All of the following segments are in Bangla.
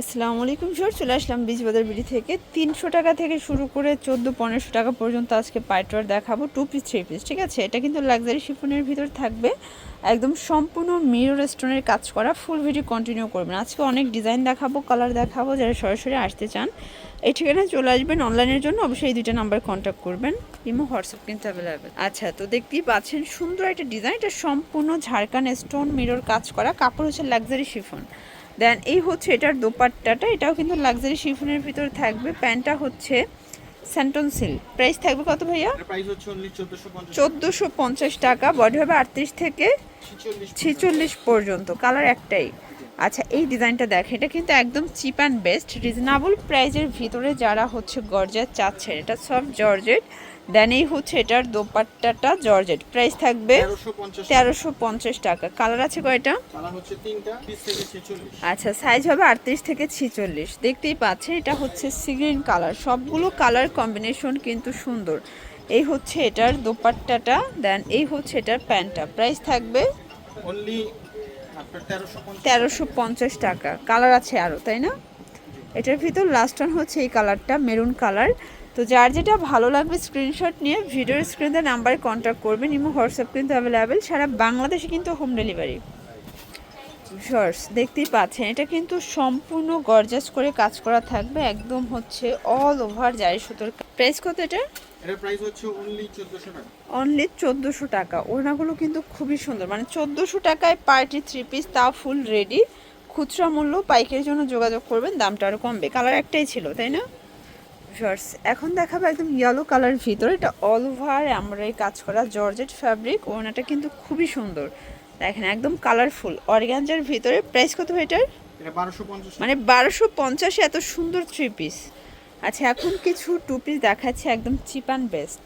আসসালামু আলাইকুম স্যার চলে আসলাম বীজবাজার বিড়ি থেকে। তিনশো টাকা থেকে শুরু করে চোদ্দ পনেরোশো টাকা পর্যন্ত আজকে পাইটর দেখাবো টু পিস থ্রি পিস ঠিক আছে? এটা কিন্তু লাক্সারি শিফনের ভিতর থাকবে। একদম সম্পূর্ণ মিরর স্টোনের কাজ করা ফুল ভিডিও কন্টিনিউ করবেন। আজকে অনেক ডিজাইন দেখাবো কালার দেখাবো যারা সরাসরি আসতে চান। এই ঠিকানায় চলে আসবেন অনলাইনের জন্য অবশ্যই এই দুইটা নাম্বার কন্ট্যাক্ট করবেন। ইমো হোয়াটসঅ্যাপ কিন্তু অ্যাভেলেবেল আচ্ছা তো দেখতেই পাচ্ছেন সুন্দর একটা ডিজাইন এটা সম্পূর্ণ ঝাড়খান স্টোন মিরর কাজ করা কাপড় হচ্ছে লাক্সারি শিফন। দেন এই হচ্ছে এটার দোপাট্টাটা। এটাও কিন্তু লাক্সারি শিফনের ভিতর থাকবে। প্যান্টটা হচ্ছে স্যান্টন সিল্ক প্রাইস থাকবে কত ভাইয়া? এর প্রাইস হচ্ছে অনলি 1450 চোদ্দোশো পঞ্চাশ টাকা। বডি হবে আটত্রিশ থেকে 46 ছেচল্লিশ পর্যন্ত। কালার একটাই। আচ্ছা এই ডিজাইনটা দেখেন। এটা কিন্তু একদম চিপ অ্যান্ড বেস্ট রিজনেবল প্রাইজের ভিতরে যারা হচ্ছে গর্জার চাচ্ছেন এটা সব জর্জেট দেন এই হচ্ছে এটার দোপাট্টাটা জর্জেট। প্রাইস থাকবে তেরোশো পঞ্চাশ টাকা। কালার আছে কয়টা? কালার হচ্ছে তিনটা 20 থেকে 46 আচ্ছা সাইজ হবে আটত্রিশ থেকে ছিচল্লিশ। দেখতেই পাচ্ছেন এটা হচ্ছে সিগ্রিন কালার সবগুলো কালার কম্বিনেশন কিন্তু সুন্দর। এই হচ্ছে এটার দোপাট্টাটা দেন এই হচ্ছে এটার প্যান্টটা। প্রাইস থাকবে অনলি আপনার 1350 তেরোশো পঞ্চাশ টাকা। কালার আছে আরও তাই না? এটার ভিতর লাস্ট হচ্ছে এই কালারটা মেরুন কালার তো যার যেটা ভালো লাগবে স্ক্রিনশট নিয়ে ভিডিওর স্ক্রিনে নাম্বারে কন্ট্যাক্ট করবেন ইমো হোয়াটসঅ্যাপ কিন্তু অ্যাভেলেবেল সারা বাংলাদেশে কিন্তু হোম ডেলিভারি শর্টস দেখতেই পাচ্ছেন এটা কিন্তু সম্পূর্ণ গর্জাস করে কাজ করা থাকবে একদম হচ্ছে অল ওভার জারি সুতোর। প্রাইস কত এটা? অনলি 1400 টাকা। অনলি চোদ্দোশো টাকা। ওড়নাগুলো কিন্তু খুবই সুন্দর। মানে চোদ্দোশো টাকায় পার্টি থ্রি পিস তাও ফুল রেডি খুচরা মূল্য পাইকের জন্য যোগাযোগ করবেন দামটা আরও কমবে। কালার একটাই ছিল তাই না? শর্টস এখন দেখাবো একদম ইয়েলো কালার ভিতরে। এটা অল ওভার আমরা এই কাজ করা জর্জেট ফ্যাব্রিক ওনাটা কিন্তু খুবই সুন্দর। দেখেন একদম কালারফুল অর্গ্যানজার ভিতরে প্রাইস কত এটার? এটা মানে বারোশো পঞ্চাশে এত সুন্দর থ্রি পিস আচ্ছা এখন কিছু টু পিস দেখাচ্ছে একদম চিপ অ্যান্ড বেস্ট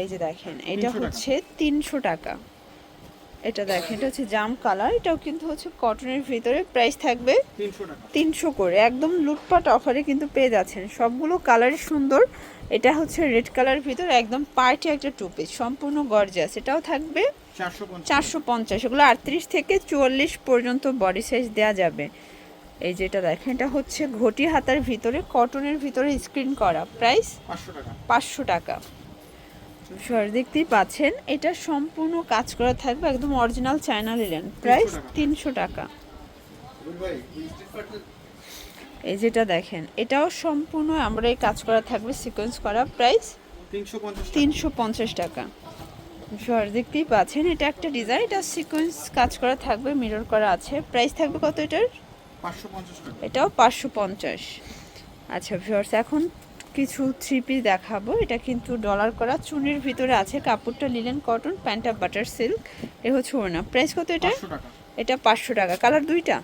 এই যে দেখেন এটা হচ্ছে তিনশো টাকা। এটা দেখেন এটা হচ্ছে জাম কালার এটাও কিন্তু হচ্ছে কটনের ভিতরে প্রাইস থাকবে 300 টাকা। তিনশো করে। একদম লুটপাট অফারে কিন্তু পেয়ে যাচ্ছেন। সবগুলো কালারই সুন্দর। এটা হচ্ছে রেড কালার ভিতর একদম পার্টি একটা টু পিস সম্পূর্ণ গর্জাস এটাও থাকবে চারশো পঞ্চাশ। এগুলো আটত্রিশ থেকে চুয়াল্লিশ পর্যন্ত বডি সাইজ দেওয়া যাবে। এই যেটা দেখেন এটা হচ্ছে ঘটি হাতার ভিতরে কটনের ভিতরে স্ক্রিন করা। প্রাইস 500 টাকা। পাঁচশো টাকা। সর দেখতেই পাচ্ছেন এটা সম্পূর্ণ কাজ করা থাকবে একদম অরিজিনাল চায়না লিলেন প্রাইস তিনশো টাকা। এই যেটা দেখেন এটাও সম্পূর্ণ আমরা এই কাজ করা থাকবে সিকোয়েন্স করা প্রাইস তিনশো পঞ্চাশ টাকা। সর দেখতেই পাচ্ছেন এটা একটা ডিজাইন এটা সিকোয়েন্স কাজ করা থাকবে মিরর করা আছে। প্রাইস থাকবে কত এটার? 550 টাকা। এটাও পাঁচশো পঞ্চাশ। আচ্ছা ভিউয়ার্স এখন কিছু থ্রি পিস দেখাবো। এটা কিন্তু ডলার করা। চুনির ভিতরে আছে। কাপড়টা লিলেন কটন প্যান্টটা বাটার সিল্ক। এ হচ্ছে ওড়না। প্রাইস কত এটা? এটা পাঁচশো টাকা। কালার দুইটা?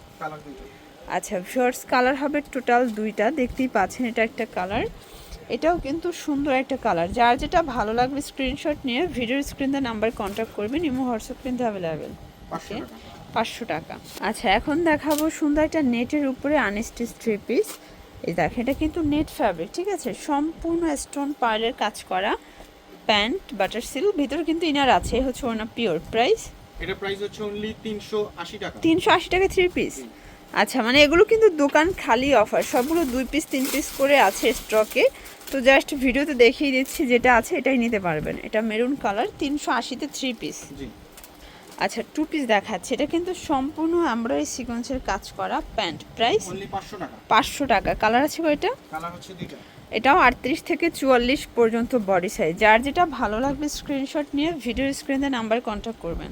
আচ্ছা ভিউয়ার্স কালার হবে টোটাল দুইটা। দেখতেই পাচ্ছেন এটা একটা কালার। এটাও কিন্তু সুন্দর একটা কালার। যার যেটা ভালো লাগবে স্ক্রিনশট নিয়ে ভিডিওর স্ক্রিনে নাম্বার কন্ট্যাক্ট করবেন। ইমো হোয়াটসঅ্যাপ কিন্তু অ্যাভেলেবেল ওকে পাঁচশো টাকা। আচ্ছা এখন দেখাবো সুন্দর একটা নেটের উপরে আনস্টিচ থ্রি পিস এই দেখেন এটা কিন্তু নেট ফ্যাব্রিক ঠিক আছে? সম্পূর্ণ স্টোন পার্লের কাজ করা প্যান্ট বাটার সিল্ক ভিতরে কিন্তু ইনার আছে হচ্ছে ওনা পিওর প্রাইস এটা প্রাইস হচ্ছে অনলি 380 টাকা। তিনশো আশি টাকা থ্রি পিস আচ্ছা মানে এগুলো কিন্তু দোকান খালি অফার সবগুলো দুই পিস তিন পিস করে আছে স্টকে তো জাস্ট ভিডিওতে দেখিয়ে দিচ্ছি যেটা আছে এটাই নিতে পারবেন। এটা মেরুন কালার তিনশো আশিতে থ্রি পিস জি। আচ্ছা টু পিস দেখাচ্ছে। এটা কিন্তু সম্পূর্ণ আমরা এই সিকোয়েন্সের কাজ করা প্যান্ট প্রাইস অনলি 500 টাকা। পাঁচশো টাকা। কালার আছে এটা? কালার হচ্ছে দুইটা। এটাও আটত্রিশ থেকে চুয়াল্লিশ পর্যন্ত বডি সাইজ যার যেটা ভালো লাগবে স্ক্রিনশট নিয়ে ভিডিও স্ক্রিনে নাম্বার কন্ট্যাক্ট করবেন।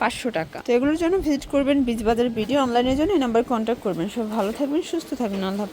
পাঁচশো টাকা। তো এগুলোর জন্য ভিজিট করবেন বীজবাজার ভিডিও অনলাইনের জন্য এই নাম্বার কন্ট্যাক্ট করবেন। সব ভালো থাকবেন সুস্থ থাকবেন। আল্লাহ।